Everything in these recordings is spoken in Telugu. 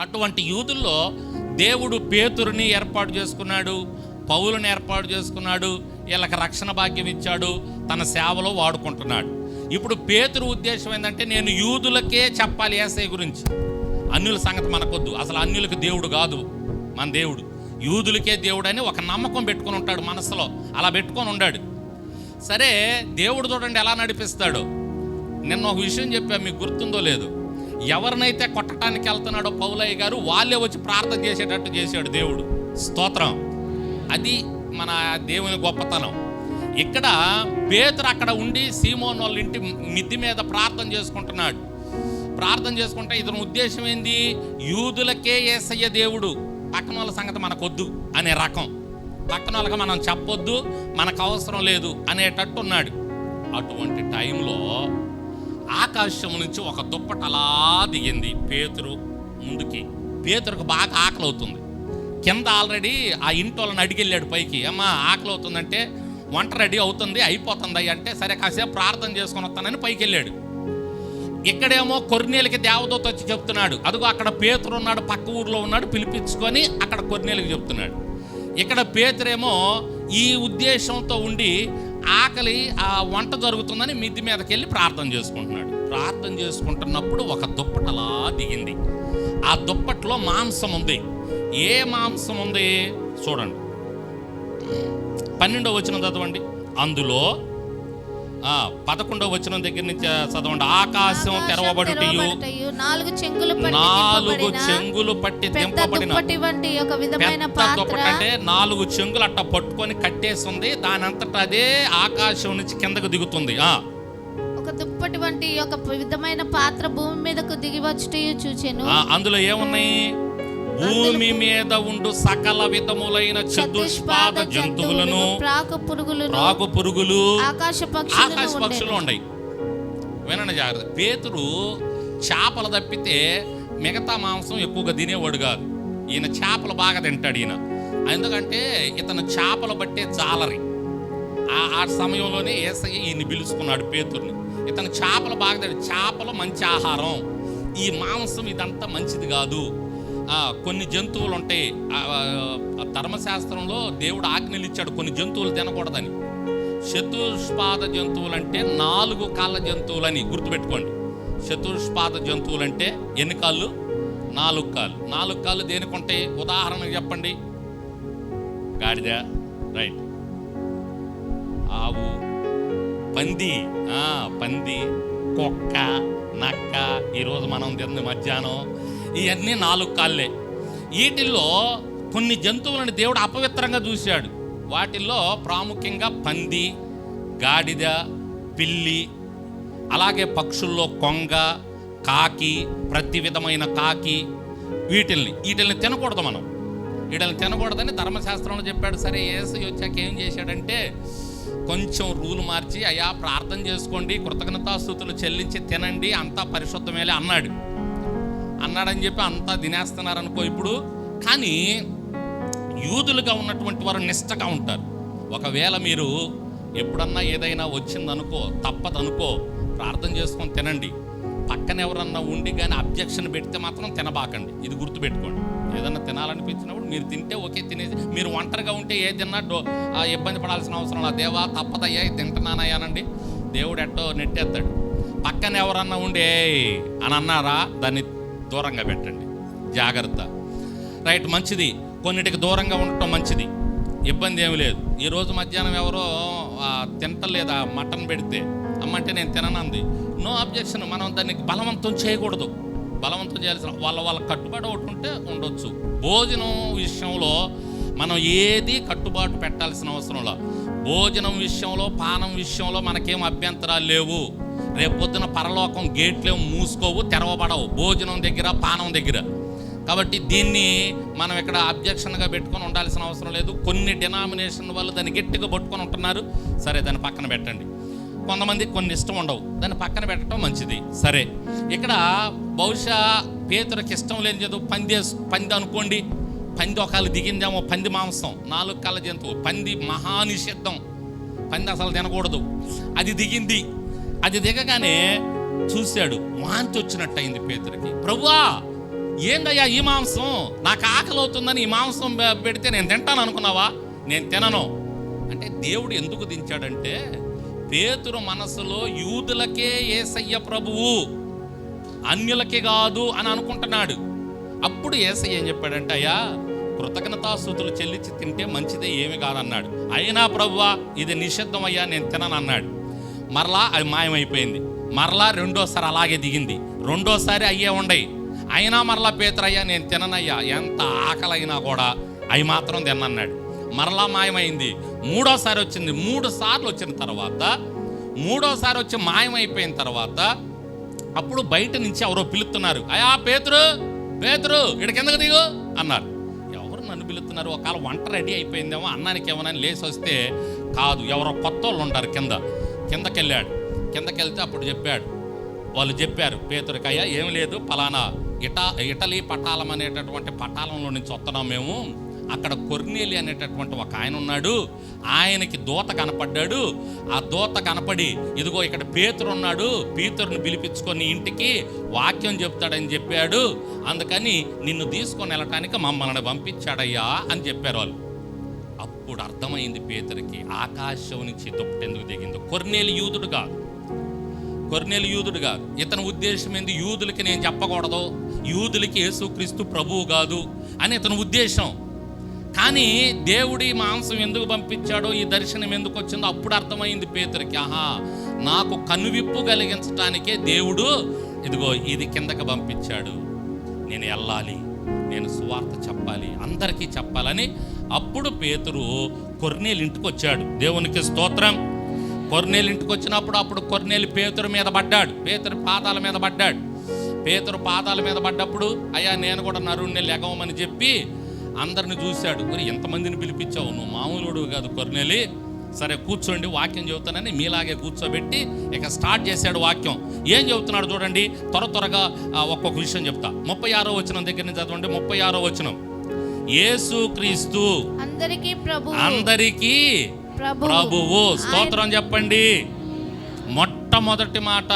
అటువంటి యూదుల్లో దేవుడు పేతురుని ఏర్పాటు చేసుకున్నాడు పౌలను ఏర్పాటు చేసుకున్నాడు వీళ్ళకి రక్షణ భాగ్యం ఇచ్చాడు తన సేవలో వాడుకుంటున్నాడు. ఇప్పుడు పేతురు ఉద్దేశం ఏంటంటే నేను యూదులకే చెప్పాలి ఏసై గురించి. అన్యుల సంగతి మనకొద్దు. అసలు అన్యులకు దేవుడు కాదు మన దేవుడు. యూదులకే దేవుడు అని ఒక నమ్మకం పెట్టుకొని ఉంటాడు మనసులో. అలా పెట్టుకొని ఉండాడు. సరే దేవుడు చూడండి ఎలా నడిపిస్తాడు. నిన్న ఒక విషయం చెప్పా మీకు గుర్తుందో లేదు. ఎవరినైతే కొట్టడానికి వెళ్తున్నాడో పౌలయ్య గారు వాళ్ళే వచ్చి ప్రార్థన చేసేటట్టు చేశాడు దేవుడు. స్తోత్రం. అది మన దేవుని గొప్పతనం. ఇక్కడ పేతురు అక్కడ ఉండి సీమోన్ వాళ్ళ ఇంటి మిద్ది మీద ప్రార్థన చేసుకుంటున్నాడు. ప్రార్థన చేసుకుంటే ఇతని ఉద్దేశం ఏంది? యూదులకే ఏసయ్య దేవుడు. పక్కన వాళ్ళ సంగతి మనకొద్దు అనే రకం. పక్కన వాళ్ళకి మనం చెప్పొద్దు మనకు అవసరం లేదు అనేటట్టు ఉన్నాడు. అటువంటి టైంలో ఆకాశం నుంచి ఒక దుప్పట అలా దిగింది పేతురు ముందుకి. పేతురుకు బాగా ఆకలి అవుతుంది కింద ఆల్రెడీ ఆ ఇంటి వాళ్ళని అడిగెళ్ళాడు పైకి. అమ్మా ఆకలి అవుతుందంటే వంట రెడీ అవుతుంది అయిపోతుంది అంటే సరే కాసేపు ప్రార్థన చేసుకొని వస్తానని పైకి వెళ్ళాడు ఇక్కడేమో కొర్నేలకి దేవదూత వచ్చి చెప్తున్నాడు. అదిగో అక్కడ పేతురు ఉన్నాడు పక్క ఊర్లో ఉన్నాడు పిలిపించుకొని అక్కడ కొర్నేలకి చెప్తున్నాడు. ఇక్కడ పేతురేమో ఈ ఉద్దేశంతో ఉండి ఆకలి ఆ వంట జరుగుతుందని మిద్ది మీదకి వెళ్ళి ప్రార్థన చేసుకుంటున్నాడు. ప్రార్థన చేసుకుంటున్నప్పుడు ఒక దుప్పటలా దిగింది. ఆ దుప్పట్లో మాంసం ఉంది. ఏ మాంసం ఉంది? చూడండి. పన్నెండో వచ్చిన చదవండి. అందులో ఆ, పదకొండో వచ్చిన దగ్గర నుంచి చదవండి. ఆకాశం తెరవబడుటయు నాలుగు చెంగులు పట్టి నాలుగు చెంగులు పట్టి దింపబడిన ఒక విధమైన అంటే నాలుగు చెంగులు అట్ట పట్టుకొని కట్టేసి ఉంది. దాని అంతటా అదే ఆకాశం నుంచి కిందకు దిగుతుంది. ఆ. ఒక దుప్పటి వంటి ఒక విధమైన పాత్ర భూమి మీదకు దిగి వచ్చుటయు చూచెను. ఆ, అందులో ఏమున్నాయి? భూమి మీద ఉండు సకల విధములైన చతుష్పాద జంతువులను ప్రాకు పురుగులను రాగు పురుగులు ఆకాశ పక్షులు ఉన్నాయి వినండి జాగ్రత్త. పేతురు చేపలు తప్పితే మిగతా మాంసం ఎక్కువగా తినేవాడు కాదు. ఈయన చేపలు బాగా తింటాడు ఈయన. ఎందుకంటే ఇతను చేపలు పట్టే జాలరి. ఆ ఆ సమయంలోనే ఏసయ్య ఈయన్ని పిలుచుకున్నాడు పేతుర్ని. ఇతను చేపలు బాగా తింటాడు. చేపలు మంచి ఆహారం. ఈ మాంసం ఇదంతా మంచిది కాదు. కొన్ని జంతువులు ఉంటాయి. ధర్మశాస్త్రంలో దేవుడు ఆజ్ఞలు ఇచ్చాడు కొన్ని జంతువులు తినకూడదని. చతుష్పాద జంతువులు అంటే నాలుగు కాళ్ళ జంతువులని గుర్తుపెట్టుకోండి. చతుష్పాద జంతువులు అంటే ఎన్ని కాళ్ళు? నాలుగు కాళ్ళు. నాలుగు కాళ్ళు దేనికి ఉంటాయి? ఉదాహరణకు చెప్పండి. గాడిద. రైట్. ఆవు. పంది. పంది. కుక్క. నక్క. ఈరోజు మనం తిన్న మధ్యాహ్నం. ఇవన్నీ నాలుగు కాళ్ళే. వీటిల్లో కొన్ని జంతువులను దేవుడు అపవిత్రంగా చూశాడు. వాటిల్లో ప్రాముఖ్యంగా పంది గాడిద పిల్లి అలాగే పక్షుల్లో కొంగ కాకి ప్రతి విధమైన కాకి వీటిల్ని వీటిల్ని తినకూడదు మనం. వీటిని తినకూడదని ధర్మశాస్త్రంలో చెప్పాడు. సరే ఏసు వచ్చాక ఏం చేశాడంటే కొంచెం రూలు మార్చి అయ్యా ప్రార్థన చేసుకోండి కృతజ్ఞతాస్థుతులు చెల్లించి తినండి అంతా పరిశుద్ధమేలే అన్నాడు. అన్నాడని చెప్పి అంతా తినేస్తున్నారనుకో ఇప్పుడు కానీ యూదులుగా ఉన్నటువంటి వారు నిష్టగా ఉంటారు. ఒకవేళ మీరు ఎప్పుడన్నా ఏదైనా వచ్చిందనుకో తప్పదనుకో ప్రార్థన చేసుకొని తినండి. పక్కన ఎవరన్నా ఉండి కానీ అబ్జెక్షన్ పెడితే మాత్రం తినబాకండి. ఇది గుర్తుపెట్టుకోండి. ఏదన్నా తినాలనిపించినప్పుడు మీరు తింటే ఓకే తినేసి మీరు ఒంటరిగా ఉంటే ఏ తిన్నా డో ఇబ్బంది పడాల్సిన అవసరం లేదు. దేవా తప్పదయ్యా తింటున్నానయ్యానండి దేవుడు ఎట్టో నెట్టేస్తాడు. పక్కన ఎవరన్నా ఉండే అని అన్నారా దాన్ని దూరంగా పెట్టండి. జాగ్రత్త. రైట్ మంచిది. కొన్నిటికి దూరంగా ఉండటం మంచిది. ఇబ్బంది ఏమి లేదు. ఈరోజు మధ్యాహ్నం ఎవరో ఆ, మటన్ పెడితే. అమ్మంటే నేను తిననంది. No objection. మనం దానికి బలవంతం చేయకూడదు. బలవంతం చేయాల్సిన వాళ్ళ వాళ్ళ కట్టుబాటు ఒకటి ఉంటే ఉండొచ్చు. భోజనం విషయంలో మనం ఏది కట్టుబాటు పెట్టాల్సిన అవసరం లేదు. భోజనం విషయంలో పానం విషయంలో మనకేం అభ్యంతరాలు లేవు. రేపొద్దున పరలోకం గేట్లేం మూసుకోవు తెరవబడవు. భోజనం దగ్గర పానం దగ్గర. కాబట్టి దీన్ని మనం ఇక్కడ అబ్జెక్షన్గా పెట్టుకొని ఉండాల్సిన అవసరం లేదు. కొన్ని డినామినేషన్ వాళ్ళు దాన్ని గట్టిగా పట్టుకొని ఉంటున్నారు. సరే దాన్ని పక్కన పెట్టండి. కొంతమంది కొన్ని ఇష్టం ఉండవు. దాన్ని పక్కన పెట్టడం మంచిది. సరే. ఇక్కడ బహుశా పేతురికి ఇష్టం లేని చదువు పంది పంది అనుకోండి. పంది ఒకళ్ళు దిగిందేమో పంది మాంసం. నాలుగు కళ్ళ జంతువు. పంది మహానిషిద్ధం. పంది అసలు తినకూడదు. అది దిగింది. అది దిగగానే చూశాడు వాంతి వచ్చినట్టు అయింది ప్రభువా ఏందయ్యా ఈ మాంసం? నాకు ఆకలి అవుతుందని ఈ మాంసం పెడితే నేను తింటాను అనుకున్నావా? నేను తినను. అంటే దేవుడు ఎందుకు దించాడంటే పేతురు మనసులో యూదులకే ఏసయ్య ప్రభువు అన్యులకి కాదు అని అనుకుంటున్నాడు. అప్పుడు ఏసయ్య ఏం చెప్పాడంటే అయ్యా కృతజ్ఞతాస్థుతులు చెల్లించి తింటే మంచిదే ఏమి కాదన్నాడు. అయినా ప్రభువా ఇది నిషిద్ధం అయ్యా నేను తినను అన్నాడు మరలా అది మాయమైపోయింది. మరలా రెండోసారి అలాగే దిగింది. రెండోసారి అయ్యే ఉండయి. అయినా మరలా పేతురయ్యా నేను తిననయ్యా ఎంత ఆకలైనా కూడా అవి మాత్రం తిన్నన్నాడు. మరలా మాయమైంది. మూడోసారి వచ్చింది. మూడు సార్లు వచ్చిన తర్వాత మూడోసారి వచ్చి మాయమైపోయిన తర్వాత అప్పుడు బయట నుంచి ఎవరో పిలుస్తున్నారు. అయా పేతురు పేతురు ఇక్కడ కిందకు దిగు అన్నారు. ఎవరు నన్ను పిలుస్తున్నారు? ఒకవేళ వంట రెడీ అయిపోయిందేమో అన్నానికి ఏమన్నా లేచి వస్తే కాదు. ఎవరో కొత్త వాళ్ళు ఉంటారు కింద. కిందకెళ్ళాడు. కిందకెళ్తే అప్పుడు చెప్పాడు. వాళ్ళు చెప్పారు పేతురికి అయ్యా ఏం లేదు పలానా ఇటా ఇటలీ పటాలం అనేటటువంటి పటాలంలో నుంచి వస్తున్నాం మేము. అక్కడ కొర్నేలి అనేటటువంటి ఒక ఆయన ఉన్నాడు. ఆయనకి దూత కనపడ్డాడు. ఆ దూత కనపడి ఇదిగో ఇక్కడ పేతురు ఉన్నాడు పీతురుని పిలిపించుకొని ఇంటికి వాక్యం చెప్తాడని చెప్పాడు. అందుకని నిన్ను తీసుకొని వెళ్ళటానికి మమ్మల్ని పంపించాడయ్యా అని చెప్పారు వాళ్ళు. అప్పుడు అర్థమైంది పేదరికి ఆకాశం నుంచి దుప్పటెందుకు దిగిందో. కొర్నేలు యూదుడు కాదు. కొర్నేలు యూదుడు కాదు. ఇతని ఉద్దేశం ఏంది? యూదులకి నేను చెప్పకూడదు. యూదులకి యేసుక్రీస్తు ప్రభువు కాదు అని ఇతని ఉద్దేశం. కానీ దేవుడి మాంసం ఎందుకు పంపించాడో ఈ దర్శనం ఎందుకు వచ్చిందో అప్పుడు అర్థమైంది పేతురికి ఆహా నాకు కనువిప్పు కలిగించటానికే దేవుడు ఇదిగో ఇది కిందకి పంపించాడు. నేను వెళ్ళాలి. నేను సువార్త చెప్పాలి అందరికీ చెప్పాలని అప్పుడు పేతురు కొర్నేలు ఇంటికి వచ్చాడు దేవునికి స్తోత్రం. కొర్నేలు ఇంటికి వచ్చినప్పుడు అప్పుడు కొర్నేలు పేతురు మీద పడ్డాడు. పేతురు పాదాల మీద పడ్డాడు. పేతురు పాదాల మీద పడ్డప్పుడు అయ్యా నేను కూడా నరుణ్ణి లెగవమని చెప్పి అందరిని చూశాడు. మరి ఎంతమందిని పిలిపించావు? నువ్వు మామూలుడు కాదు కొర్నేలి. సరే కూర్చోండి వాక్యం చెబుతానని మీలాగే కూర్చోబెట్టి ఇక స్టార్ట్ చేశాడు వాక్యం. ఏం చెబుతున్నాడు చూడండి త్వర త్వరగా ఒక్కొక్క విషయం చెప్తా. ముప్పై ఆరో వచనం దగ్గర నుంచి చదవండి ముప్పై ఆరో వచనం. యేసు క్రీస్తు. అందరికీ ప్రభు అందరికీ ప్రభువు. స్తోత్రం చెప్పండి. మొట్టమొదటి మాట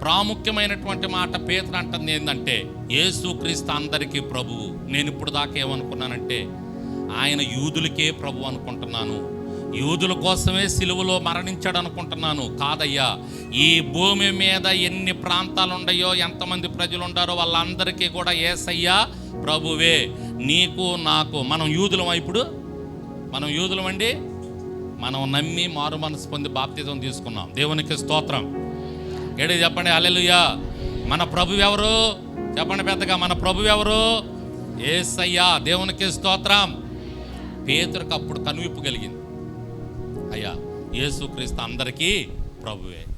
ప్రాముఖ్యమైనటువంటి మాట పేతురు అంటుంది ఏంటంటే యేసుక్రీస్తు అందరికీ ప్రభువు. నేను ఇప్పుడు దాకా ఏమనుకున్నానంటే ఆయన యూదులకే ప్రభు అనుకుంటున్నాను. యూదుల కోసమే సిలువలో మరణించాడు అనుకుంటున్నాను కాదయ్యా ఈ భూమి మీద ఎన్ని ప్రాంతాలు ఉన్నాయో ఎంతమంది ప్రజలు ఉండారో వాళ్ళందరికీ కూడా ఏసయ్యా ప్రభువే నీకు నాకు మనం యూదులం ఇప్పుడు? మనం యూదులం అండి మనం నమ్మి మారు మనసు పొంది బాప్తిజం తీసుకున్నాం. దేవునికి స్తోత్రం. ఏడు చెప్పండి అలెలుయా మన ప్రభు ఎవరు? చెప్పండి పెద్దగా మన ప్రభు ఎవరు? ఏసయ్యా దేవునికి స్తోత్రం. పేతురికి అప్పుడు కనువిప్పు కలిగింది. అయ్యా. యేసుక్రీస్తు అందరికీ ప్రభువే.